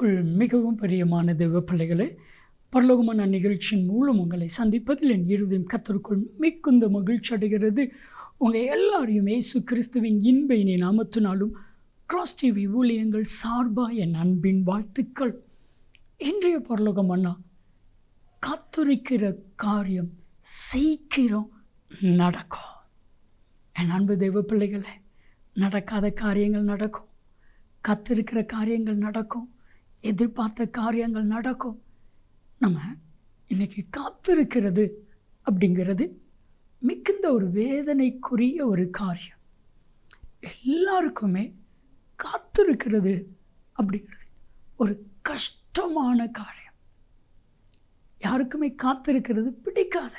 கர்த்தருக்குள் மிகவும் பிரியமான தேவ பிள்ளைகளே பரலோகமான நிகழ்ச்சியின் மூலம் உங்களை சந்திப்பதில் என் இருதயம் கர்த்தருக்குள் மிகுந்த மகிழ்ச்சி அடைகிறது. உங்கள் எல்லாரையும் இயேசு கிறிஸ்துவின் இன்ப இனி நாமத்தினாலும் கிராஸ் டிவி ஊழியங்கள் சார்பாக என் அன்பின் வாழ்த்துக்கள். இன்றைய பரலோகம் அண்ணா காத்துரைக்கிற காரியம் சீக்கிரம் நடக்கும். என் அன்பு தெய்வ நடக்காத காரியங்கள் நடக்கும். கத்திருக்கிற காரியங்கள் நடக்கும். எதிர்பார்த்த காரியங்கள் நடக்கும். நம்ம இன்றைக்கி காத்திருக்கிறது அப்படிங்கிறது மிகுந்த ஒரு வேதனைக்குரிய ஒரு காரியம். எல்லாருக்குமே காத்திருக்கிறது அப்படிங்கிறது ஒரு கஷ்டமான காரியம். யாருக்குமே காத்திருக்கிறது பிடிக்காத.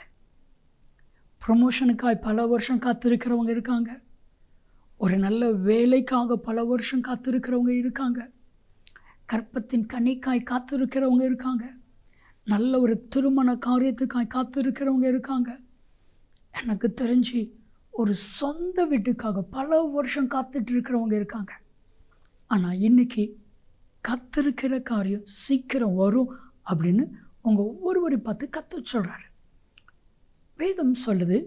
ப்ரொமோஷனுக்காய் பல வருஷம் காத்திருக்கிறவங்க இருக்காங்க. ஒரு நல்ல வேலைக்காக பல வருஷம் காத்திருக்கிறவங்க இருக்காங்க. கற்பத்தின் கண்ணிக்காய் காத்திருக்கிறவங்க இருக்காங்க. நல்ல ஒரு திருமண காரியத்துக்காய் காத்திருக்கிறவங்க இருக்காங்க. எனக்கு தெரிஞ்சு ஒரு சொந்த வீட்டுக்காக பல வருஷம் காத்துட்டு இருக்கிறவங்க இருக்காங்க. ஆனால் இன்னைக்கு கத்திருக்கிற காரியம் சீக்கிரம் வரும் அப்படின்னு உங்கள் ஒவ்வொருவரை பார்த்து கற்று சொல்கிறாரு வேதம் சொல்லுது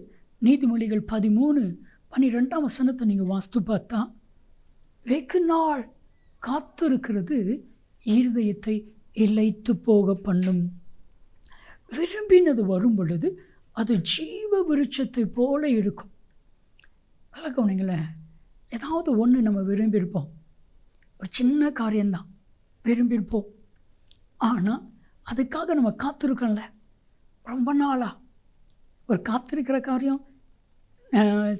நீதிமொழிகள் பதிமூணு பன்னிரெண்டாம் வசனத்தை நீங்கள் வாஸ்து பார்த்தா வெகு நாள் காத்திருக்கிறது இருதயத்தை இழைத்து போக பண்ணும். விரும்பினது வரும் பொழுது அது ஜீவ விருட்சத்தை போல இருக்கும். நல்லா கவனிங்களேன். ஏதாவது ஒன்று நம்ம விரும்பியிருப்போம். ஒரு சின்ன காரியம்தான். விரும்பியிருப்போம். ஆனால் அதுக்காக நம்ம காத்திருக்கோம்ல. ரொம்ப நாளாக ஒரு காத்திருக்கிற காரியம்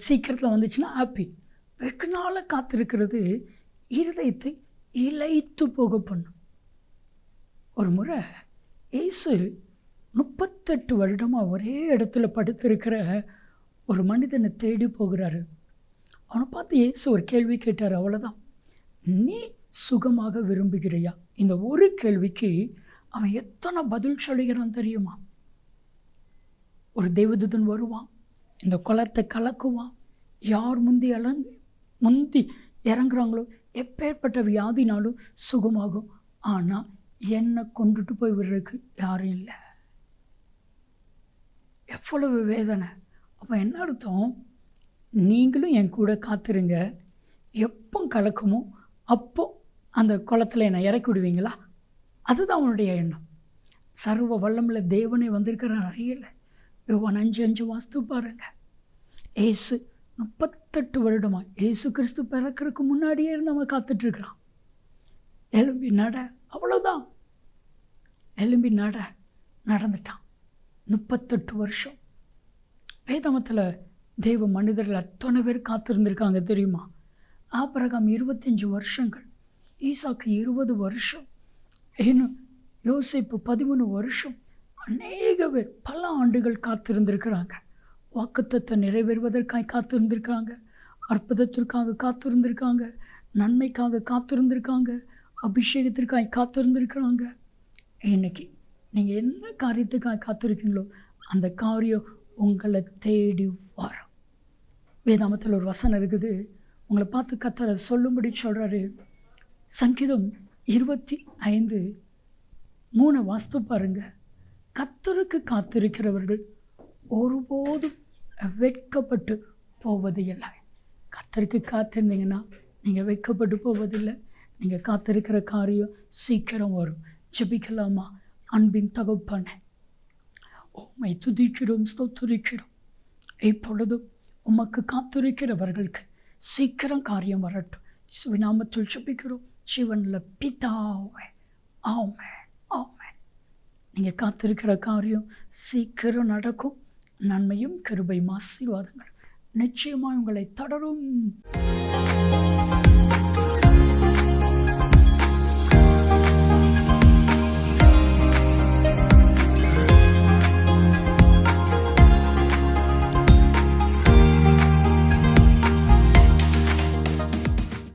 சீக்கிரத்தில் வந்துச்சுன்னா ஹாப்பி வெகு நாளாக காத்திருக்கிறது இருதயத்தை இழைத்து போக பண்ணும். ஒரு முறை ஏசு முப்பத்தெட்டு வருடமாக ஒரே இடத்துல படுத்திருக்கிற ஒரு மனிதனை தேடி போகிறாரு. அவனை பார்த்து ஏசு ஒரு கேள்வி கேட்டார் அவ்வளோதான் நீ சுகமாக விரும்புகிறையா? இந்த ஒரு கேள்விக்கு அவன் எத்தனை பதில் சொல்லுகிறான் தெரியுமா? ஒரு தெய்வதூதன் வருவான் இந்த குளத்தை கலக்குவான் யார் முந்தி அலங்கு முந்தி இறங்குறாங்களோ எப்பேற்பட்ட வியாதினாலும் சுகமாகும். ஆனால் என்னை கொண்டுட்டு போய் விடுறதுக்கு யாரும் இல்லை. எவ்வளவு வேதனை. அப்போ என்ன அர்த்தம்? நீங்களும் என் கூட காத்துருங்க. எப்போ கலக்குமோ அப்போ அந்த குளத்தில் என்னை இறக்கி விடுவீங்களா? அதுதான் அவனுடைய எண்ணம். சர்வ வல்லமில் தேவனே வந்திருக்கிற அறியலை. யோவான் அஞ்சு அஞ்சு வாஸ்து பாருங்க. ஏசு முப்பத்தெட்டு வருடமாக ஏசு கிறிஸ்து பிறக்கிறதுக்கு முன்னாடியே இருந்து அவன் காத்துட்ருக்கிறான் எலும்பி நட. அவ்வளோதான் எலும்பி நட நடந்துட்டான். முப்பத்தெட்டு வருஷம். வேதாமத்தில் தெய்வ மனிதர்கள் அத்தனை பேர் காத்திருந்திருக்காங்க தெரியுமா? ஆபரகம் இருபத்தஞ்சி வருஷங்கள் ஈசாக்கு இருபது வருஷம் இன்னும் யோசிப்பு பதிமூணு வருஷம். அநேக பேர் பல ஆண்டுகள் காத்திருந்திருக்கிறாங்க. வாக்குத்தத்தை நிறைவேறுவதற்காக காத்திருந்திருக்காங்க அற்புதத்திற்காக காத்திருந்திருக்காங்க. நன்மைக்காக காத்திருந்திருக்காங்க. அபிஷேகத்திற்காக காத்திருந்திருக்கிறாங்க. இன்னைக்கு நீங்கள் என்ன காரியத்துக்காக காத்திருக்கீங்களோ அந்த காரியம் உங்களை தேடி வரும். வேதாமத்தில் ஒரு வசனம் இருக்குது. உங்களை பார்த்து கத்தரை சொல்லும்படி சொல்கிறாரு சங்கீதம் இருபத்தி ஐந்து மூணு வாஸ்து பாருங்கள் கத்தருக்கு காத்திருக்கிறவர்கள் ஒருபோதும் வெட்கப்பட்டு போவது இல்லை கத்தருக்கு காத்திருந்தீங்கன்னா நீங்கள் வெட்கப்பட்டு போவதில்லை. நீங்கள் காத்திருக்கிற காரியம் சீக்கிரம் வரும். ஜபிக்கலாமா? அன்பின் தகப்பான. உம்மை துதிக்கிறோம் ஸ்தோத்துரிக்கிறோம். இப்பொழுதும் உமக்கு காத்திருக்கிறவர்களுக்கு சீக்கிரம் காரியம் வரட்டும். சுவிநாமத்தில் ஜெபிக்கிறோம். சிவனில் பிதாவே. ஆமே ஆமே நீங்கள் காத்திருக்கிற காரியம் சீக்கிரம் நடக்கும். நன்மையும் கிருபையும் ஆசீர்வாதங்கள் நிச்சயமாக உங்களை தொடரும்.